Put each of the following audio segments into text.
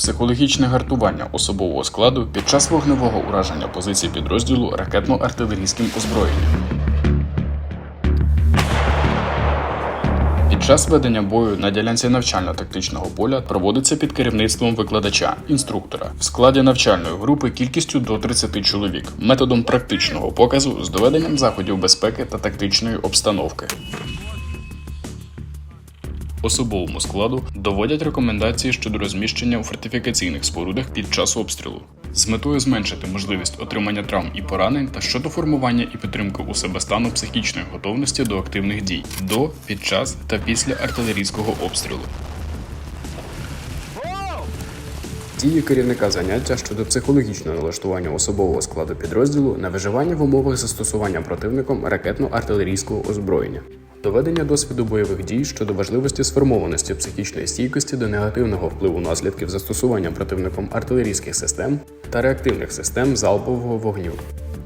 Психологічне гартування особового складу під час вогневого ураження позицій підрозділу ракетно-артилерійським озброєнням. Під час ведення бою на ділянці навчально-тактичного поля проводиться під керівництвом викладача, інструктора в складі навчальної групи кількістю до 30 чоловік, методом практичного показу з доведенням заходів безпеки та тактичної обстановки. Особовому складу доводять рекомендації щодо розміщення у фортифікаційних спорудах під час обстрілу з метою зменшити можливість отримання травм і поранень та щодо формування і підтримки у себе стану психічної готовності до активних дій до, під час та після артилерійського обстрілу. Дії керівника заняття щодо психологічного налаштування особового складу підрозділу на виживання в умовах застосування противником ракетно-артилерійського озброєння. Доведення досвіду бойових дій щодо важливості сформованості психічної стійкості до негативного впливу наслідків застосування противником артилерійських систем та реактивних систем залпового вогню.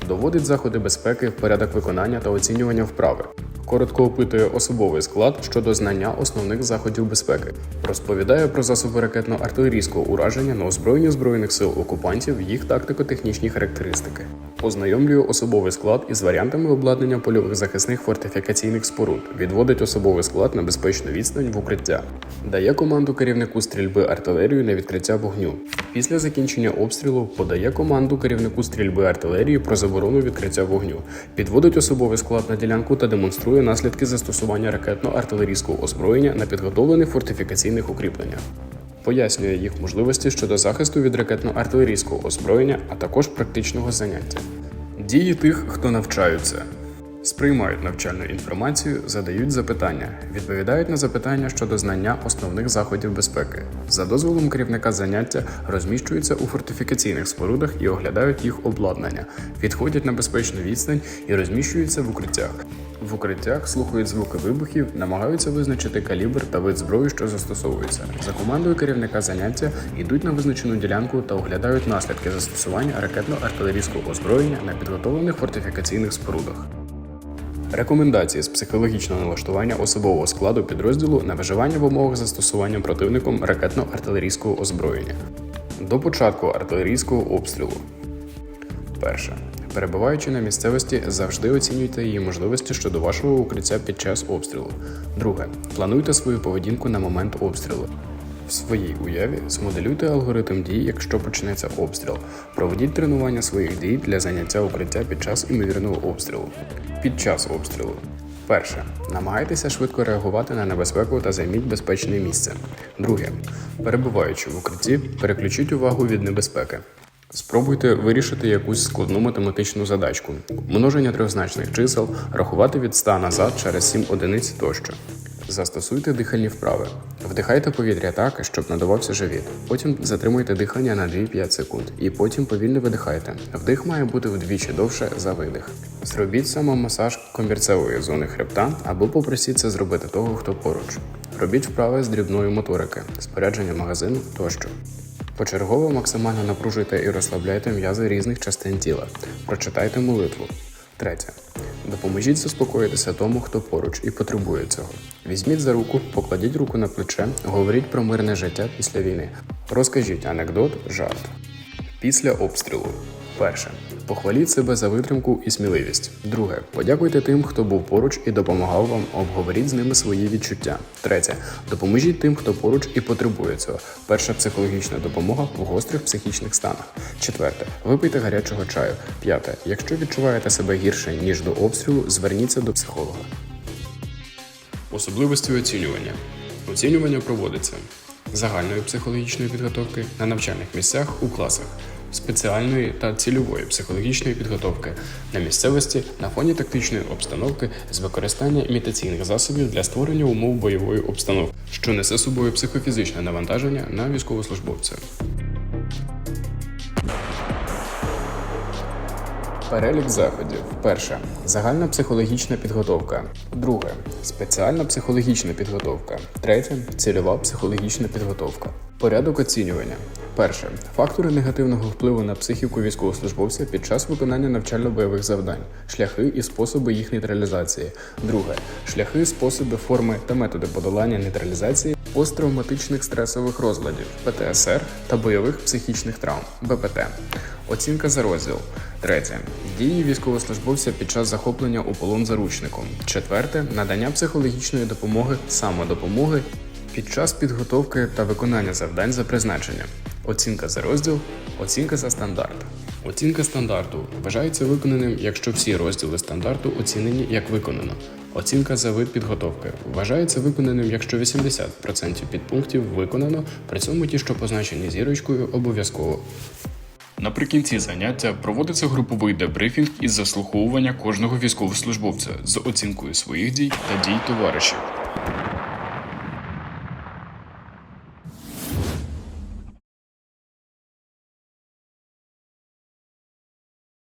Доводить заходи безпеки в порядок виконання та оцінювання вправи. Коротко опитує особовий склад щодо знання основних заходів безпеки, розповідає про засоби ракетно-артилерійського ураження на озброєнні збройних сил окупантів, їх тактико-технічні характеристики, ознайомлює особовий склад із варіантами обладнання польових захисних фортифікаційних споруд, відводить особовий склад на безпечну відстань в укриття, дає команду керівнику стрільби артилерію на відкриття вогню. Після закінчення обстрілу подає команду керівнику стрільби артилерії про заборону відкриття вогню, підводить особовий склад на ділянку та демонструє наслідки застосування ракетно-артилерійського озброєння на підготовлених фортифікаційних укріпленнях. Пояснює їх можливості щодо захисту від ракетно-артилерійського озброєння, а також практичного заняття. Дії тих, хто навчаються. Сприймають навчальну інформацію, задають запитання, відповідають на запитання щодо знання основних заходів безпеки. За дозволом керівника заняття розміщуються у фортифікаційних спорудах і оглядають їх обладнання, відходять на безпечну відстань і розміщуються в укриттях. В укриттях слухають звуки вибухів, намагаються визначити калібр та вид зброї, що застосовується. За командою керівника заняття йдуть на визначену ділянку та оглядають наслідки застосування ракетно-артилерійського озброєння на підготовлених фортифікаційних спорудах. Рекомендації з психологічного налаштування особового складу підрозділу на виживання в умовах застосування противником ракетно-артилерійського озброєння. До початку артилерійського обстрілу. Перше. Перебуваючи на місцевості, завжди оцінюйте її можливості щодо вашого укриття під час обстрілу. Друге. Плануйте свою поведінку на момент обстрілу. В своїй уяві змоделюйте алгоритм дій, якщо почнеться обстріл. Проведіть тренування своїх дій для заняття укриття під час імовірного обстрілу. Під час обстрілу. Перше. Намагайтеся швидко реагувати на небезпеку та займіть безпечне місце. Друге. Перебуваючи в укритті, переключіть увагу від небезпеки. Спробуйте вирішити якусь складну математичну задачку, множення трьохзначних чисел, рахувати від 100 назад через 7 одиниць тощо. Застосуйте дихальні вправи. Вдихайте повітря так, щоб надавався живіт. Потім затримуйте дихання на 2-5 секунд. І потім повільно видихайте. Вдих має бути вдвічі довше за видих. Зробіть самомасаж комірцевої зони хребта або попросіть це зробити того, хто поруч. Робіть вправи з дрібної моторики, спорядження магазину тощо. Почергово максимально напружуйте і розслабляйте м'язи різних частин тіла. Прочитайте молитву. Третє. Допоможіть заспокоїтися тому, хто поруч і потребує цього. Візьміть за руку, покладіть руку на плече, говоріть про мирне життя після війни. Розкажіть анекдот, жарт. Після обстрілу. Перше. Похваліть себе за витримку і сміливість. Друге. Подякуйте тим, хто був поруч і допомагав вам. Обговоріть з ними свої відчуття. Третє. Допоможіть тим, хто поруч і потребує цього. Перша психологічна допомога в гострих психічних станах. Четверте. Випийте гарячого чаю. П'яте. Якщо відчуваєте себе гірше ніж до обстрілу, зверніться до психолога. Особливості оцінювання. Оцінювання проводиться загальної психологічної підготовки на навчальних місцях у класах, спеціальної та цільової психологічної підготовки на місцевості на фоні тактичної обстановки з використання імітаційних засобів для створення умов бойової обстановки, що несе собою психофізичне навантаження на військовослужбовця. Перелік заходів. Перше. Загальна психологічна підготовка. Друге. Спеціальна психологічна підготовка. Третє. Цільова психологічна підготовка. Порядок оцінювання. Перше. Фактори негативного впливу на психіку військовослужбовця під час виконання навчально-бойових завдань, шляхи і способи їх нейтралізації. Друге. Шляхи, способи, форми та методи подолання нейтралізації посттравматичних стресових розладів ПТСР та бойових психічних травм БПТ. Оцінка за розділ. Третє. Дії військовослужбовця під час захоплення у полон заручником. Четверте. Надання психологічної допомоги, самодопомоги під час підготовки та виконання завдань за призначенням. Оцінка за розділ, оцінка за стандарт. Оцінка стандарту вважається виконаним, якщо всі розділи стандарту оцінені як виконано. Оцінка за вид підготовки вважається виконаним, якщо 80% підпунктів виконано, при цьому ті, що позначені зірочкою, обов'язково. Наприкінці заняття проводиться груповий дебрифінг із заслуховування кожного військовослужбовця з оцінкою своїх дій та дій товаришів.